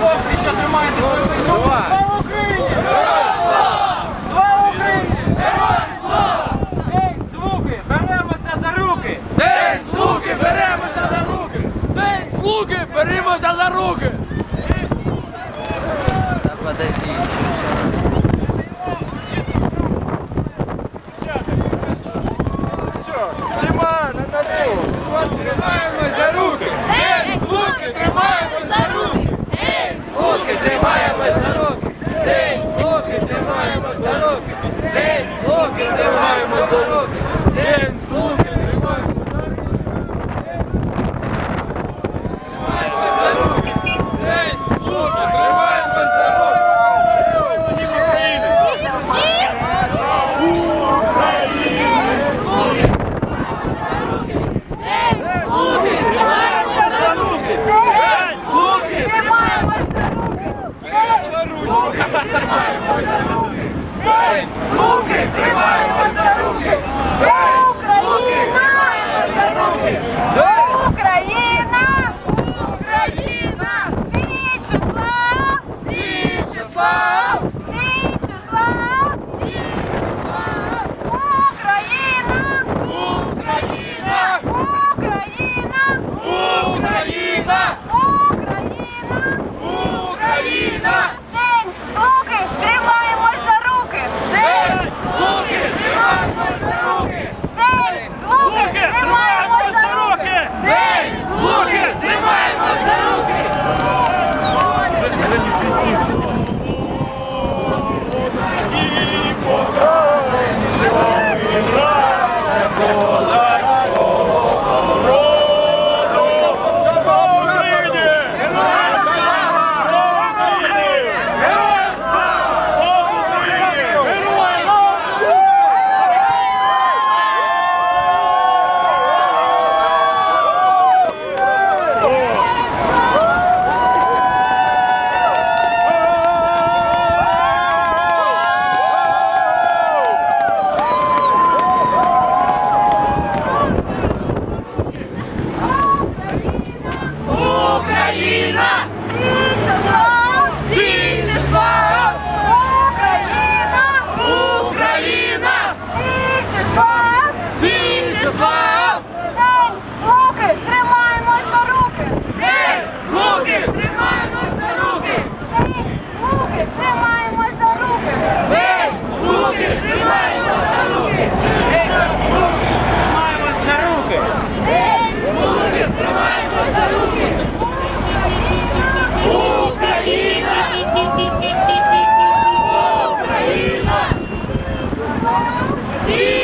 хлопці, що тримаєте бойовий дух. Слава Україні! Героям слава! Слава Україні! Героям слава! День звуки, беремося за руки! День звуки, беремося за руки! День звуки, беремося за руки! Луки тримаємо за руки. День луки see.